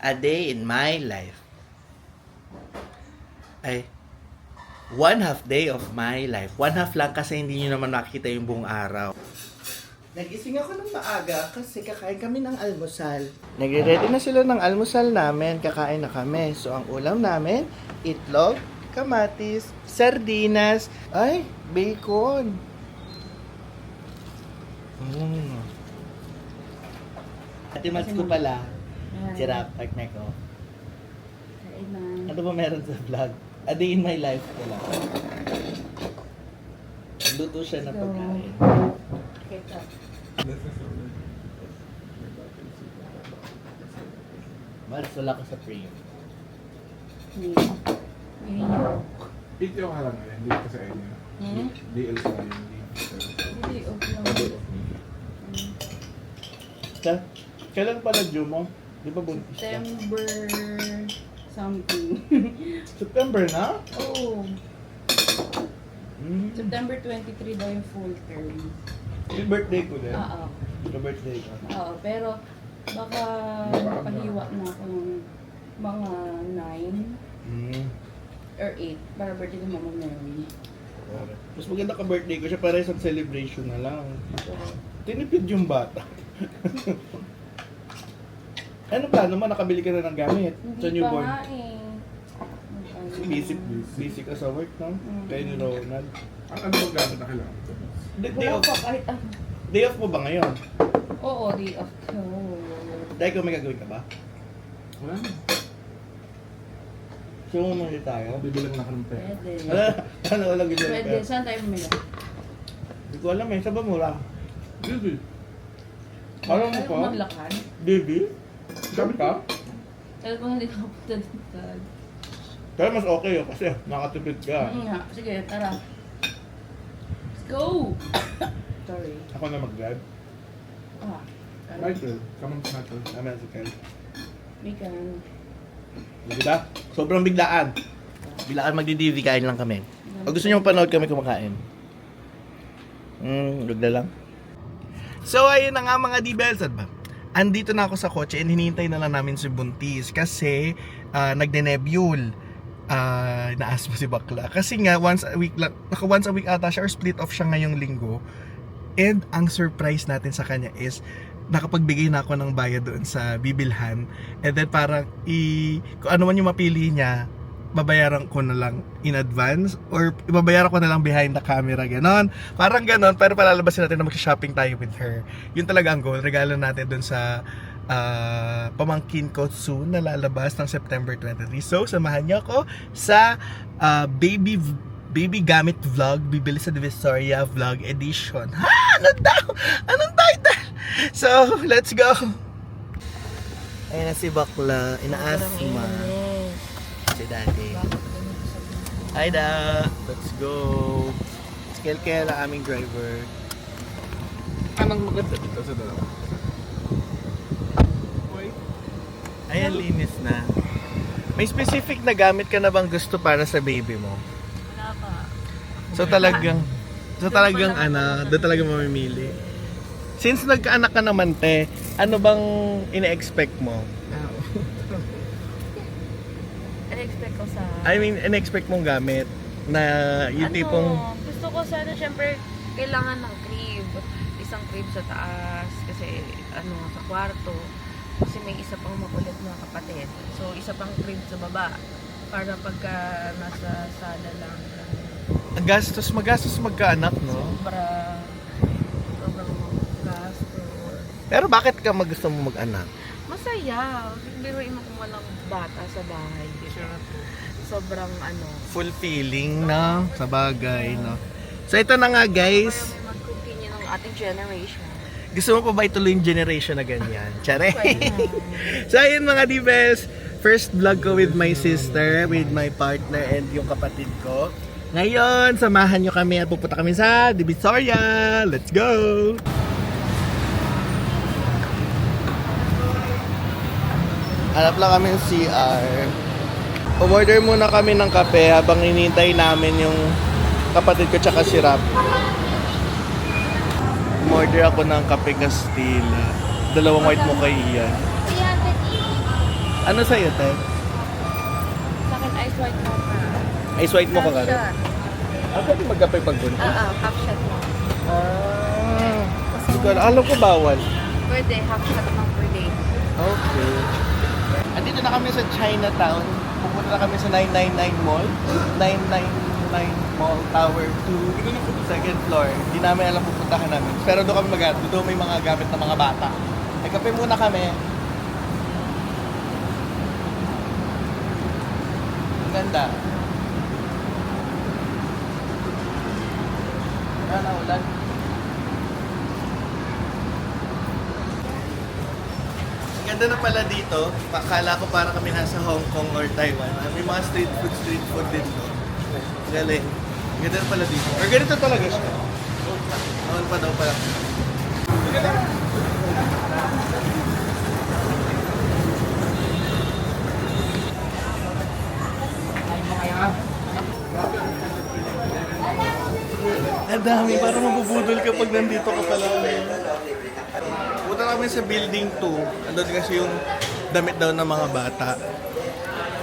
A day in my life. Ay, one half day of my life. One half lang kasi hindi nyo naman makikita yung buong araw. Nagising ako ng maaga kasi kakain kami ng almusal. Nagre-ready na sila ng almusal namin. Kakain na kami. So, ang ulam namin, itlog, kamatis, sardinas, ay, bacon. Mm. Ate Mads ko pala. Si Rap, partner ko. Ano ba meron sa vlog? A day in my life ko lang. Luto siya ng pagkain. Mads, wala ka sa frame. Video ka lang ngayon, hindi ka sa inyo. Hmm? DL ka ngayon, hindi ka sa Ka kailan pala due mo? Di ba buntis ka? September something. September na? oh, Mm. September 23 daw yung full term. Yung birthday ko din. Oo. Yung birthday ko. Oo, pero baka pahiwa na ako ng mga 9 Mm. or 8 para birthday ng Mama Mary. Mas maganda ka birthday ko siya para isang celebration na lang. Tinipid yung bata. ano ba naman? Nakabili ka na ng gamit sa Hindi pa newborn? nga eh. Busy, busy ka sa work, no? Mm. Kaya ni Ronald. Ang ano bang gamit na kailangan? Day, day, Wala off, pa kahit ano. day off mo ba ngayon? Oo, day off ko. Dahil ko may gagawin ka ba? Wala na. Gusto mo muna tayo? Bibilang na ka ng pera. Pwede. Ano? Ano walang gagawin Pwede. ka? Saan tayo bumila? Hindi ko alam eh. Ba mura? Bibi. Alam mo Ayaw ko? maglakad. Baby? Sabi ka? Dahil ko hindi ako punta dito. Pero mas okay yun kasi nakatipid ka. Mm, nga. Sige, tara. Let's go! Sorry. Ako na mag-drive. Ah. Michael, come on Michael. Namin si Kel. We can. Di ba? Sobrang biglaan. Biglaan magdi-DV kain lang kami. O gusto niyo mapanood kami kumakain? Hmm, wag na lang. So ayun na nga mga D-Bells ba? Andito na ako sa kotse and hinihintay na lang namin si Buntis kasi uh, nagde-nebule. Ah, naas mo si Bakla. Kasi nga once a week lang, once a week ata siya or split off siya ngayong linggo. And ang surprise natin sa kanya is nakapagbigay na ako ng bayad doon sa bibilhan. And then parang i kung ano man yung mapili niya, babayaran ko na lang in advance or ibabayaran ko na lang behind the camera ganon. Parang ganon pero palalabasin natin na mag-shopping tayo with her. Yun talaga ang goal. Regalo natin doon sa ah, pamangkin ko soon na lalabas ng September 23. So samahan niyo ako sa ah, baby baby gamit vlog bibili sa Divisoria vlog edition. Ha! Ano daw? Anong title? So, let's go! Ayun na si Bakla, inaasma. Daddy. Hi da! Let's go! Si Kelkel ang aming driver. Anong maganda dito sa dalawa? Ayan, linis na. May specific na gamit ka na bang gusto para sa baby mo? Wala pa. So talagang, so talagang ano, doon talaga mamimili. Since nagkaanak ka naman, te, ano bang ine-expect mo? Ano-expect ko sa... I mean, ine-expect mong gamit na yung ano, tipong, gusto ko sana, syempre, kailangan ng crib. Isang crib sa taas, kasi, ano, sa kwarto. Kasi may isa pang makulit na kapatid. So, isa pang crib sa baba. Para pagka nasa sala lang, gastos, magastos magkaanak, no? sobra, sobrang gastos. Pero bakit ka mag gusto mo mag-anak? Masaya. Biruin mo kung walang bata sa bahay. di ba? Sobrang, ano, Fulfilling na, sa bagay, no? So ito na nga guys, para mag-continue ng ating generation. gusto mo pa ba ituloy yung generation na ganyan? Tsare! So ayun mga divels, first vlog ko with my sister, with my partner and yung kapatid ko. Ngayon, samahan nyo kami at pupunta kami sa Divisoria. Let's go! Hanap lang kami ng CR. Umorder muna kami ng kape habang inintay namin yung kapatid ko tsaka si Rap. Umorder ako ng kape Castilla. Dalawang white mocha iyan. Ano sa'yo, te? Sa akin, ice white mocha. Ice white mo ka ka. Ah, pwede magkapay pag buntis? Oo, half shot lang. Ah. Alam ko bawal. Pwede, half shot lang per day. Okay. Andito na kami sa Chinatown. Pupunta na kami sa 999 Mall. 999 Mall Tower 2. Second floor. Hindi namin alam pupuntahan namin. Pero doon kami mag Doon may mga gamit ng mga bata. Ay, kape muna kami. Ang ganda. Wala na ulan. Ganda na pala dito. Akala ko para kami nasa Hong Kong or Taiwan. May mga street food, street food dito. Galing. Ang ganda na pala dito. Or ganito talaga siya. Noon pa daw pala. Ang dami, parang mabubudol kapag nandito ka pala. Punta kami sa building 2. Andun kasi yung damit daw ng mga bata.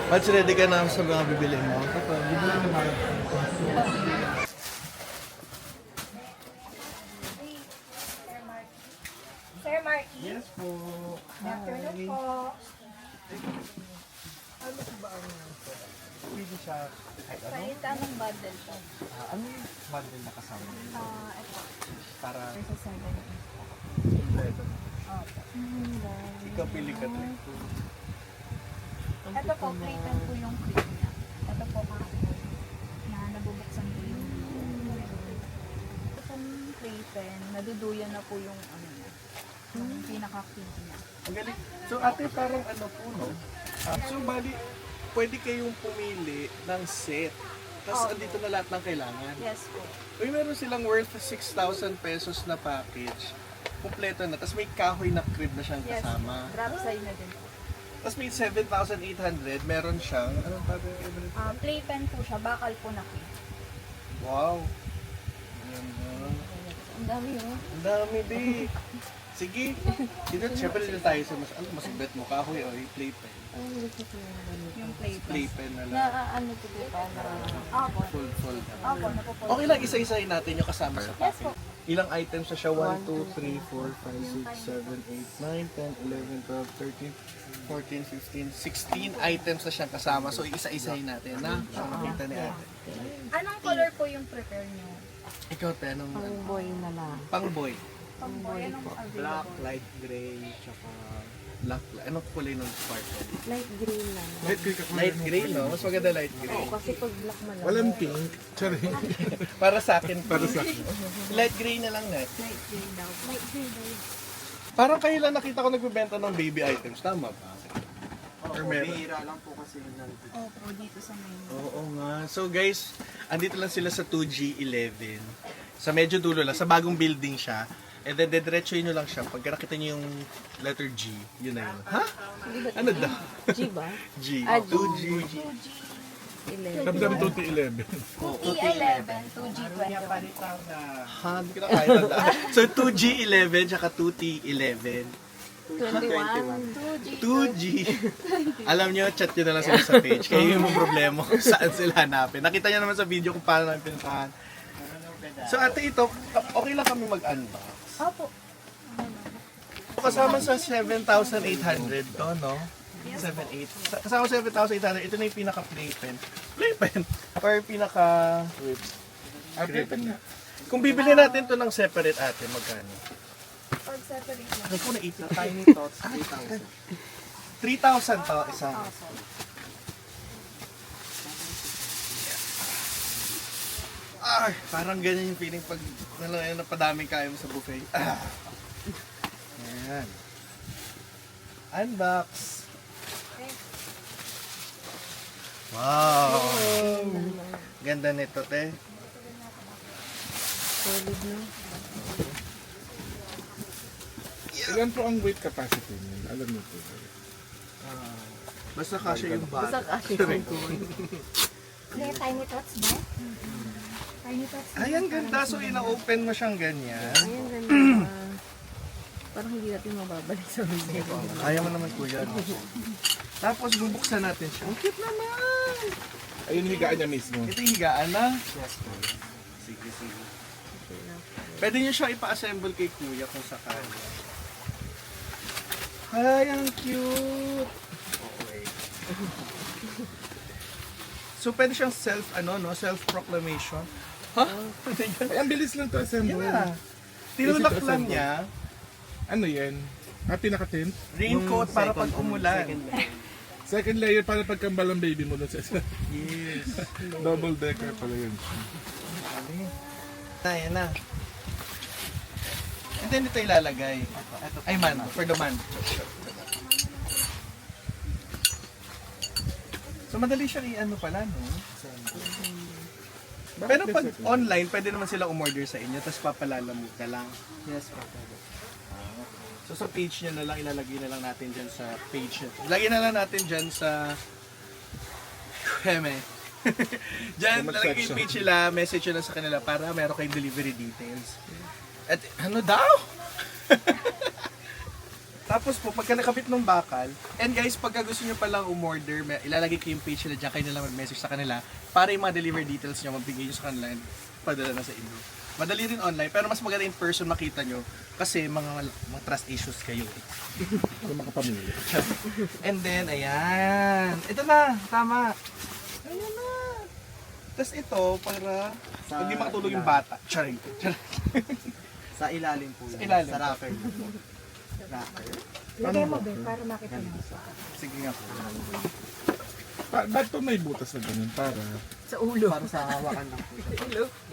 Mats, ready ka na sa mga bibili mo? Kapag bibili na mga Sir Mark, Yes po. good afternoon po. Ano ba ang pwede siya kahit ano? Anong bundle po. Ah, ano yung bundle na kasama? Ah, ito. Para Sa 7. kompleto. Opo. Ikaw pili ka to. Ito po, platen po yung cream niya. Ito po kahapon na nabubuksan po yung Ito pong platen, naduduyan na po yung ano niya. Yung pinaka-cream niya. Ang galing. So ate, parang ano po, no? Ah, so bali, pwede kayong pumili ng set. Tapos andito na lahat ng kailangan. Yes po. Uy, meron silang worth 6,000 pesos na package. Kompleto na. Tapos may kahoy na crib na siyang Yes. kasama. Drop side na din po. Tapos may 7,800. Meron siyang, anong tawag yung favorite? Ah, playpen po siya, bakal po na cream. Wow. Ang dami oh. yun. Ang dami, di. Sige. Dito, syempre dito tayo sa mas, ano, mas bet mo, kahoy o yung playpen. Yung playpen. Playpen na lang. Na ano to ba na Opo. Full, full. Opo, napupulot. Okay lang, isa-isahin natin yung kasama sa Yes package. po. Ilang items na siya? 1, 2, 3, 4, 5, 6, 7, 8, 9, 10, 11, 12, 13, 14, 15, 16 items na siyang kasama. So, isa-isahin natin na. So, makita ni ate. Anong color po yung prepare niyo? Ikaw, te, anong Ang boy na lang. pang boy? Pang boy, anong available? Black, light gray, tsaka black. Anong kulay ng sparkle? Light green lang. Light gray ka Light gray, no? Mas maganda light gray. Kasi pag black man lang. Walang pink. Charing. Para sa akin, Para sa akin. light gray na lang na. Light gray daw. Light gray daw. Parang kayo lang nakita ko nagbebenta ng baby items. Tama ba? Or meron? Opo, dito sa main. Oo nga. So guys, andito lang sila sa 2G11. Sa medyo dulo lang. Sa bagong building siya. And then, dediretsuhin nyo lang siya. Pag nakita nyo yung letter G, yun na yun. Ha? Ano daw? G ba? G. Ah, G. 2G. 2G. 11. Damdam 2T11. 2T11, 2G21. Ha? Hindi ko na kaya tandaan. So, 2G11 tsaka 2T11. 21. 2G. Alam nyo, chat nyo na lang sila sa page. Kayo yung problema kung saan sila hanapin. Nakita nyo naman sa video kung paano namin pinuntahan. So ate ito, okay lang kami mag-unbox. Opo. Kasama sa 7,800 to, no? 7,800. Kasama sa 7,800, ito na yung pinaka-playpen. Playpen? Or pinaka-rib. Ah, playpen nga. Kung bibili natin to ng separate ate, magkano? Pag separate na. Ano po na ito? Tiny tots, 3,000. 3,000 to, isa. Ah, parang ganyan yung feeling pag nalang napadaming kain mo sa buffet. Ah. Ayan. Unbox. Wow. Ganda nito, te. Solid na. Ilan po ang weight capacity niyan? Alam niyo po. Ah, basta kasya yung Basta bag. kasi yung May tiny tots ba? Tiny tots. Ay, ang ganda. So, ina-open mo siyang ganyan. Ayun, ganda. Parang hindi natin mababalik sa video. Kaya mo naman, kuya. no? Tapos bubuksan natin siya. Ang cute naman! Ayun yung higaan niya mismo. Ito yung higaan na? Sige, sige. Pwede nyo siya ipa-assemble kay kuya kung sakali. Ay, ang cute! Okay. so, pwede siyang self, ano, no? Self-proclamation. Ha? Yan? Ay, ang bilis lang to assemble. Yeah. Tinulak Easy to lang assemble. niya. Ano yan? Ah, pinaka-tent? Raincoat para pag umulan. Second layer para pagkambal ang baby mo dun sa isa. Yes. Double decker pala yun. Na, yan na. And then ito ilalagay. Ay man, for the man. So madali siya i-ano pala, no? Pero pag online, pwede naman sila umorder sa inyo, tapos papalalamog na lang. Yes po. pwede. So sa page niya na lang, ilalagay na lang natin dyan sa page niya. Lagyan na lang natin dyan sa... Heme. dyan, lalagay yung page nila, message nyo na sa kanila para meron kayong delivery details. At ano daw? Tapos po, pagka nakabit ng bakal, and guys, pagka gusto nyo palang umorder, may- ilalagay ko yung page nila dyan, kayo na lang mag-message sa kanila para yung mga delivery details nyo, mabigay nyo sa kanila and padala na sa inyo. Madali rin online, pero mas maganda in person makita nyo kasi mga, mga trust issues kayo. eh. Sa mga pamilya. And then, ayan. Ito na, tama. Ayan na. Tapos ito, para Sa hindi makatulog yung bata. Charing. Charing. Sa ilalim po. Sa ilalim. Sa rocker. Rocker. Lagay mo, be, para makita mo. Sige nga po. Pa, ba't to may butas na ganun? Para... Para sa hawakan lang po.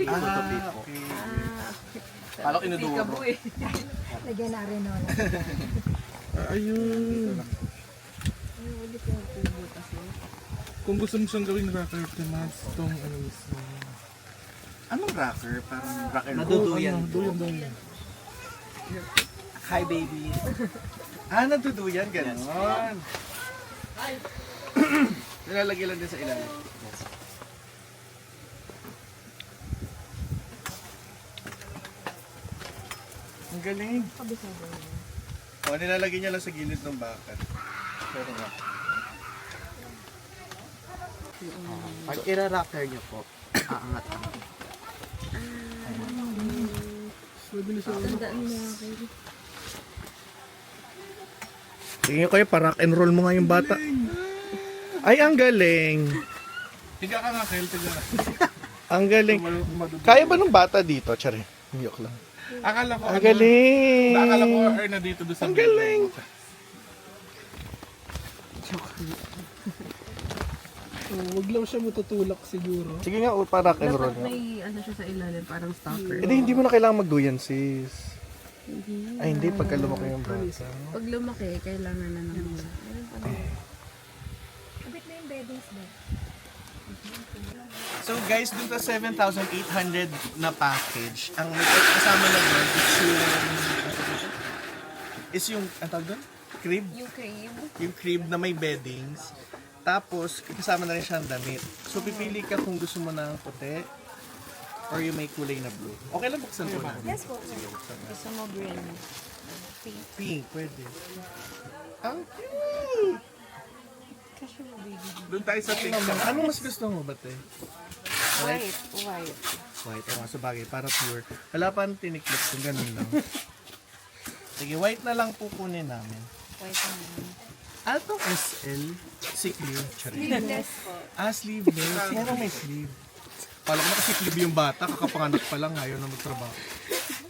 Ah, okay. Palo inuduro. Lagyan na rin nun. Ah, ayun. Kung gusto mo siyang gawing rocker, Tomas, itong ano mismo. Anong rocker? Parang rock and roll. Naduduyan Ano, po. duyan, duyan. Hi, baby. Ah, naduduyan. Ganon. Nilalagay lang din sa ilalim. Ang galing. O, nilalagay niya lang sa gilid ng bakal. Pero nga. Pag ira-rocker niyo po, aangat ang Tingin ko kayo, pa-rock and roll mo nga yung bata. Ay, ang galing. Higa ka nga, Kel. Tiga. Ang galing. Kaya ba ng bata dito? Tsari. Yok lang. Akala ko, Ang ano, galing. Akala ko or na dito doon sa Ang galing. Huwag lang siya matutulak siguro. Sige nga, oh, pa-rock and roll. Dapat may ano siya sa ilalim, parang stopper. Hindi, hindi mo na kailangan magduyan, sis. Ay, hindi. Pagka lumaki yung bata. Pag lumaki, kailangan na naman. Kapit na yung beddings, be. So guys, dun sa 7,800 na package, ang may kasama na doon is yung is yung, ang tawag doon? Crib? Yung crib, Yung crib na may beddings. Tapos, kasama na rin siyang damit. So, pipili ka kung gusto mo ng puti or yung may kulay na blue. Okay lang buksan ko na. Yes po. gusto mo green. Pink. Pink, pwede. Ang cute! Doon tayo sa pink. Ano mas gusto mo ba, te? White, white. White. Oo, sa bagay, para pure. Wala pa ang tiniklip kung ganun lang. Sige, white na lang po kunin namin. White naman. Ano to? SL? Sick leave. Charing. Sleeveless po. Ah, sleeveless. Pero may sleeve. Pala ko nakasick leave yung bata, kakapanganak pa lang, ayaw na magtrabaho.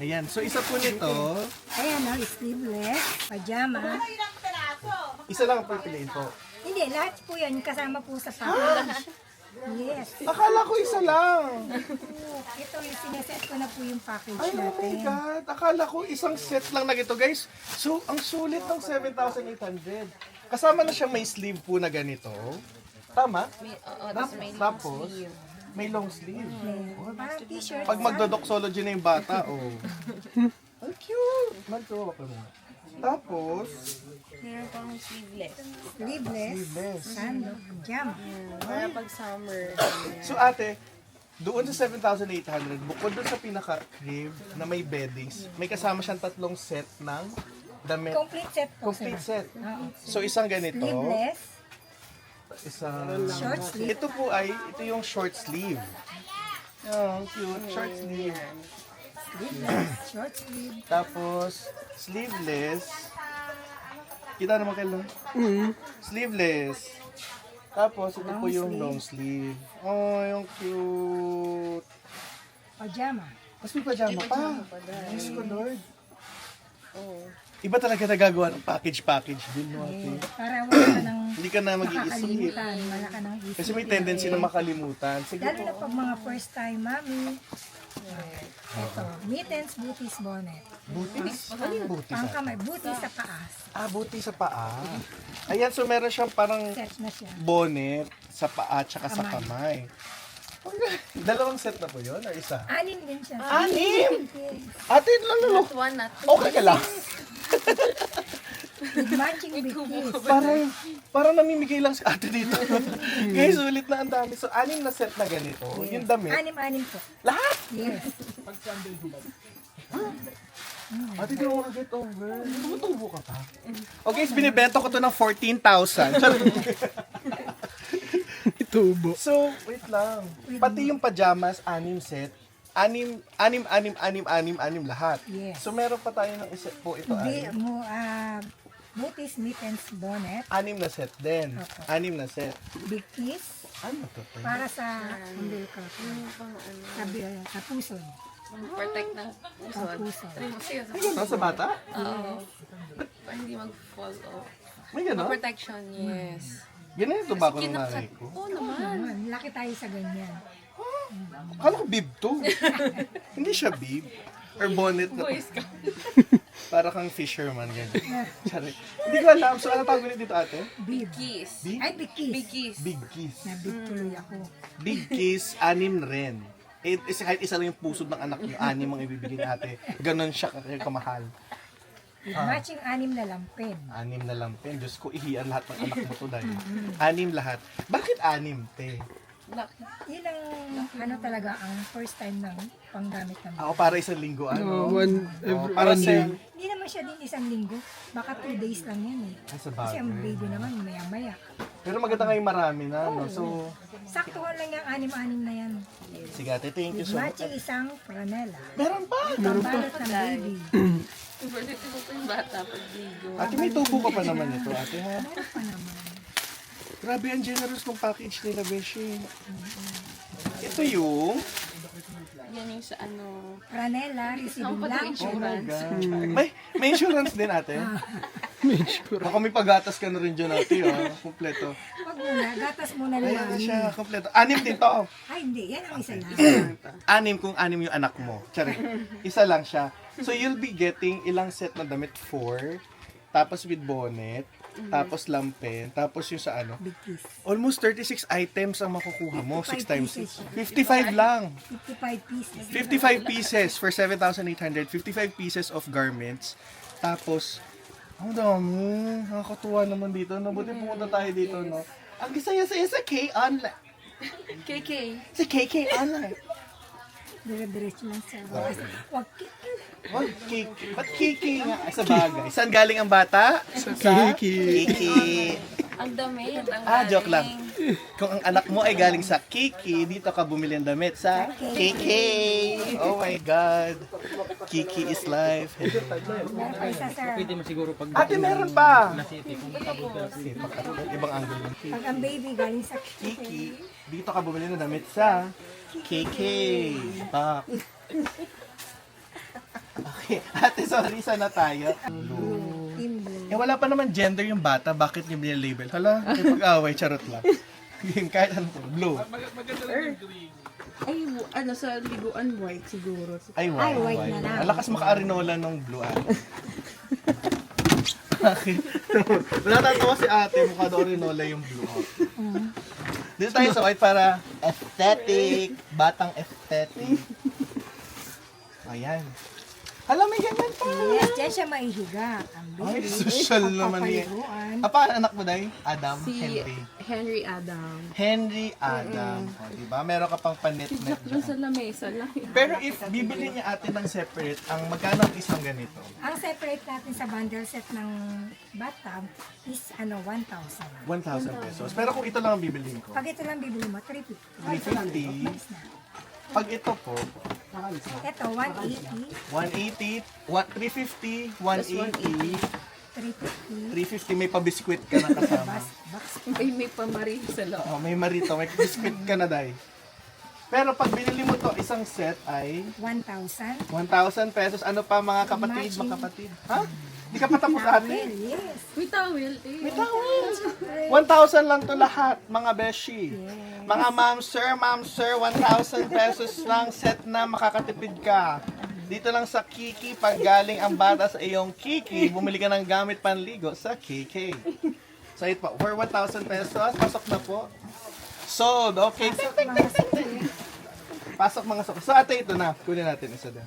Ayan, so isa po nito, Ayan, no, sleeveless, pajama. isa lang ang pipiliin po. Hindi, lahat po yan kasama po sa package. Yes. Akala ko isa lang. Ito yung sineset ko na po yung package Ay, oh my natin. God. Akala ko isang set lang na gito, guys. So, ang sulit ng 7,800. Kasama na siya may sleeve po na ganito. Tama? May, oo, tapos may Tapos, sleeve. May long sleeve. Parang t-shirt. Pag magdodoxology na yung bata, oh. Ang cute! Magkawa ka mo. Tapos, Meron pang sleeveless. Sleeveless. sleeveless. Sando, pajama. Para pag summer. So ate, doon sa 7,800, bukod doon sa pinaka-crib na may beddings, may kasama siyang tatlong set ng damit. Complete set po, Complete sir. set. So isang ganito, Sleeveless. Isa. Short sleeve. Ito po ay, ito yung short sleeve. Yung cute, short sleeve. Short sleeve. Tapos, sleeveless. Kita naman kayo. Sleeveless. Tapos, ito po yung long sleeve. Oh, yung cute. Pajama. Mas may pajama pa. Diyos ko, Lord. Iba talaga nagagawa ng package-package din, no, ate? Para wala ka nang Hindi ka na mag-iisip. makakalimutan. Wala ka nang isip. Kasi may tendency na makalimutan. Sige Lalo na po. pag mga first time mami. Ito, mittens, booties, bonnet. Butis? Ano yung butis? Pang ate? kamay, booties sa paas. Ah, buti sa paa. Ayan, so meron siyang parang Set na siya. bonnet sa paa tsaka sa Kamay. Dalawang set na po yun or isa? Anin din siya. Anim! Yes. Ate, lalo. Not one, not two. Okay ka lang. Matching bikis. Parang, parang namimigay lang si ate dito. Guys, ulit na ang dami. So, anim na set na ganito. Yung damit. Anim-anim po. Lahat! Yes. Ate, di mo get over. Tumutubo ka pa. Okay, so binibenta ko to ng 14,000. Itubo. so, wait lang. Pati yung pajamas, anim set. Anim, anim, anim, anim, anim, anim lahat. Yes. So, meron pa tayo ng isa po ito. Hindi Anim. mo, ah, booties, mittens, bonnet, Anim na set din. Opo. Anim na set. bikis, Ano to? te? para sa umbilical cord. Sa, bi- sa puso. Protect ng puso. Ang puso. Saan sa bata? Oo. Para hindi mag-fall off. May gano'n? Protection, yes. Ganun yung tobacco ng Kinakat. nanay ko. Oo naman. Naman, laki tayo sa ganyan. Akala ko bib to. Hindi siya bib. Or bonnet na. Boy Scout. Para kang fisherman. Ganyan. Sorry. Hindi ko alam. So, ano tawag ulit dito ate? Bib. Kiss. Big? Ay, bikis. Big kiss. Big kiss. Nabig tuloy ako. Big kiss, anim rin. Eh, isa, kahit isa lang yung pusod ng anak niyo, anim ang ibibigay ni ate. Ganon siya k- kamahal. With matching anim na lampin. Anim na lang, pen. Diyos ko, ihiyan lahat ng anak mo to dahil. Anim lahat. Bakit anim, te? Lucky. Yun ang ano talaga ang first time ng panggamit ng Ako para isang linggo, ano? one, Oh, every, para one sa... day. Hindi naman siya din isang linggo. Baka two days lang yan eh. Ay, sa Kasi ang bagay. baby naman maya-maya. Pero maganda ngayon marami na, no? So, Saktuhan lang yung anim-anim na yan. sige ate, thank you so much. matching isang franela. Meron pa! Pambalot ng baby. Protect mo pa yung bata pag ligo. Ate, may tubo ka pa naman ito, ate, ha? Meron pa naman. Grabe, ang generous ng package nila, Beshi. Ito yung... Yan yung sa ano. Franela, receiving Ang. Oh my insurance. God. May, may insurance din, ate. May sure. Baka may pagatas ka na rin dyan, ate, ha? Kompleto. Huwag muna, gatas muna Ayan lang. siya, kompleto. Anim din to. Ay, hindi. Yan ang isa lang. Anim kung anim yung anak mo. Tsari. Isa lang siya. So, you'll be getting ilang set na damit? Four. Tapos with bonnet. Tapos lampen. Tapos yung sa ano. Almost 36 items ang makukuha mo. 6 times. pieces. 55 lang. 55 pieces. 55 pieces for 7,800. 55 pieces of garments. Tapos, ang dami. Nakakatuwa naman dito. Nabuti pumunta tayo dito, no? Ang saya-saya sa K online. KK. Sa KK online. Dire-diretso lang siya. Wag, wag What Kiki? Ba't Kiki nga? Sa bagay. Saan galing ang bata? Sa Kiki. Kiki. Ang damit. Ang Ah, joke lang. galing. Kung ang anak mo ay galing sa Kiki, dito ka bumili ng damit sa Kiki. Oh my God. Kiki is life. meron pa isa sir. Ate, meron pa. Ibang angle. Pag ang baby galing sa Kiki, dito ka bumili ng damit sa Kiki. Pak. Okay. Ate, sorry, sana tayo. team blue. Eh, wala pa naman gender yung bata. Bakit niyo binilabel? Hala, may pag-away, charot lang. Game, kahit ano po. Blue. Ay, ano, sa liguan white siguro. Ay, white. Ay, white na lang. Ang lakas maka-arinola ng blue ate. Bakit? Natatawa si ate, mukha daw arinola yung blue. Mm. Dito tayo sa white para aesthetic. Batang aesthetic. Ayan. Hala, may ganyan pa. Yes, dyan siya maihiga. Ang Ay, baby. social naman yan. Papaliguan. Apa, anak mo dahil? Adam, Si Henry. Henry Adam. Henry Adam. O, diba? Meron ka pang panit-net Doon sa dyan. lamesa lang. Pero if bibili niya atin ng separate, ang magkano ang isang ganito? Ang separate natin sa bundle set ng bathtub is ano 1,000. 1,000 pesos. Pero kung ito lang ang bibiliin ko, Pag ito lang bibili mo, 350. 350. Pag ito po, Ito, 180, 180, 350, 180, 350. 350, may pa-biskwit ka na kasama. May, may pamari sa loob. Oh, may marito, may biskwit ka na dahil. Pero pag binili mo to, isang set ay 1,000. 1,000 pesos. Ano pa mga kapatid, Matching. mga kapatid? Ha? Hindi ka pa tapos ate? Yes. May towel eh. May tawad. 1,000 lang to lahat, mga beshi. Mga ma'am, sir, ma'am, sir, 1,000 pesos lang set na makakatipid ka. Dito lang sa Kiki, pag galing ang bata sa iyong Kiki, bumili ka ng gamit panligo sa KK. So ito po, for 1,000 pesos, pasok na po. Sold, okay. Pasok mga sok. So ate, ito na. Kunin natin isa din.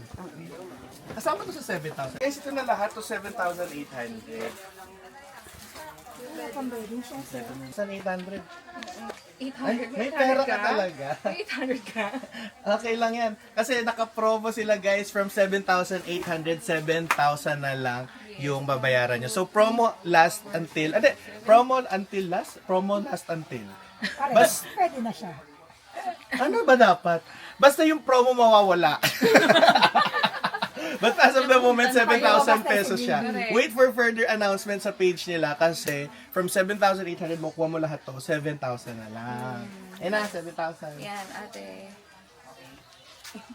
Kasama to sa 7,000. Guys, ito na lahat to 7,800. Pambili siya, sir. 7,800. 800. May pera ka talaga. May 800 ka. Okay lang yan. Kasi naka-promo sila guys from 7,800, 7,000 na lang yung babayaran nyo. So promo last until, ade, promo until last? Promo last until. Pare, Bas- pwede na siya. Ano ba dapat? Basta yung promo mawawala. But as of the moment, 7,000 pesos siya. Wait for further announcement sa page nila kasi from 7,800 mo kuha mo lahat to, 7,000 na lang. Eh na, 7,000. Yan, ate.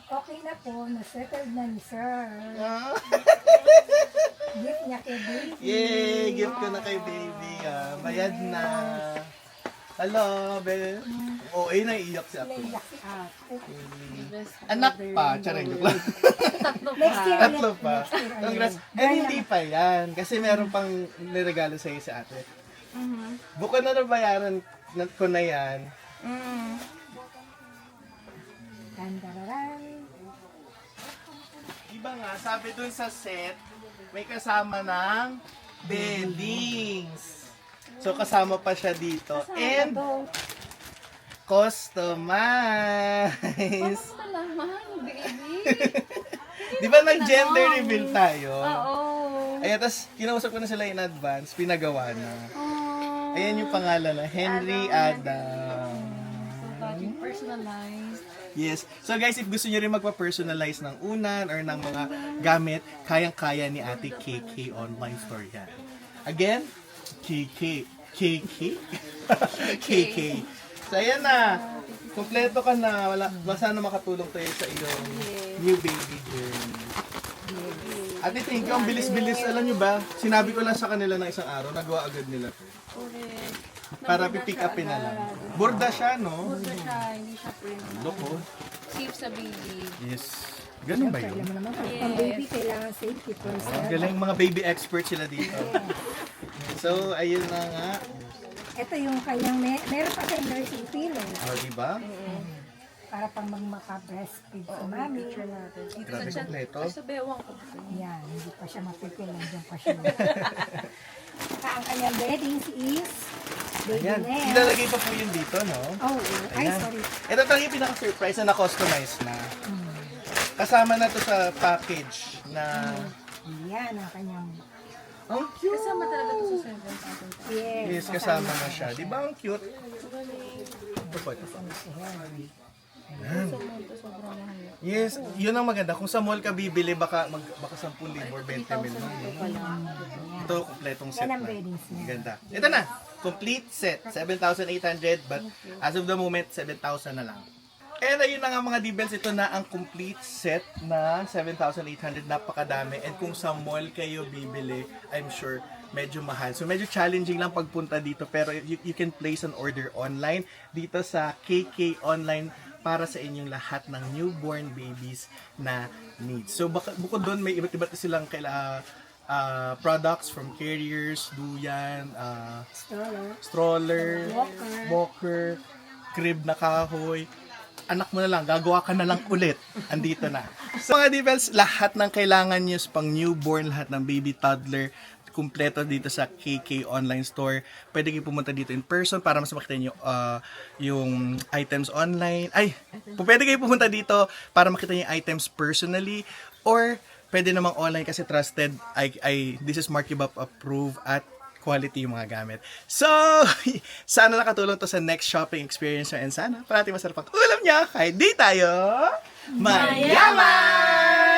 Okay na po, na-settled na ni sir. Ah. Gift niya kay baby. Yay! Gift ko na kay baby. Ah, bayad na. Hello, Bel. Oo, eh, naiiyak si ako. Naiyak si ate. Anak pa. Charing, joke lang. Tatlo pa. Year ulit. Congrats. Eh, hindi pa yan. Kasi meron pang niregalo sa'yo si ate. Bukod na nabayaran na- ko na yan. Mm. Tandararan. Iba nga, sabi dun sa set, may kasama ng beddings. So, kasama pa siya dito. And, customized. Ito naman, baby. Di ba nag-gender reveal tayo? Oo. Ayan, tapos kinausap ko na sila in advance, pinagawa na. Oh. Ayan yung pangalan na, Henry Adam. Touching personalized. Yes. So guys, if gusto niyo rin magpa-personalize ng unan or ng mga gamit, kayang-kaya ni Ate KK online store yan. Again, KK. KK? KK. So ayan na. Kompleto ka na. Wala, sana makatulong tayo sa iyong new baby journey. Ate, thank you. Ang bilis-bilis. Alam nyo ba, sinabi ko lang sa kanila na isang araw, nagawa agad nila to. Para pipick upin na lang. Burda siya, no? Burda siya, hindi siya print. Loko. Safe sa baby. Yes. Ganun ba yun? Alam mo naman, pag pang baby, kailangan safety first. Ang galing mga baby experts sila dito. So, ayun na nga. Ito yung kanyang, may, meron pa siyang nursing pillow O, diba? para pang magmaka-breastfeed si mami. Dito Grabe sa chan. kompleto. Ay, sa bewang ko. Yan, hindi pa siya mapipil, nandiyan pa siya. Saka ang kanyang beddings is baby Ayan. Ilalagay pa po yun dito, no? Oh, ay, Ayan. sorry. Ito talaga yung pinaka-surprise na na-customize na. Kasama na to sa package na... Yan ang kanyang, Ang cute! Kasama talaga to sa 7,000. yes, Yes, kasama na siya. Di ba ang cute? Ito po, ito po. Sa monto, sobrang mahal. Yes, yun ang maganda. Kung sa mall ka bibili, baka, mag, baka 10,000 or 20 mil. Ito, kompletong set yan ang na. niya. Ganda. Ito na. Complete set. 7,800 but as of the moment, 7,000 na lang. And ayun na nga mga D-Bells, ito na ang complete set na 7,800. Napakadami. And kung sa mall kayo bibili, I'm sure medyo mahal. So medyo challenging lang pagpunta dito pero you, you can place an order online dito sa KK Online para sa inyong lahat ng newborn babies na needs. So baka, bukod doon may iba't iba't silang kaila uh, products from carriers, duyan, uh, Stroller. stroller, Walker. walker, crib na kahoy. Anak mo na lang, gagawa ka na lang ulit. Andito na. So mga Divels, lahat ng kailangan nyo pang newborn, lahat ng baby toddler, kumpleto dito sa KK Online Store. Pwede kayo pumunta dito in person para mas makita nyo uh, yung items online. Ay, pwede kayo pumunta dito para makita nyo yung items personally or pwede namang online kasi trusted. I, I, this is Marky Bop approved at quality yung mga gamit. So, sana nakatulong to sa next shopping experience nyo and sana parati masarap ang ulam niya kahit di tayo mayaman!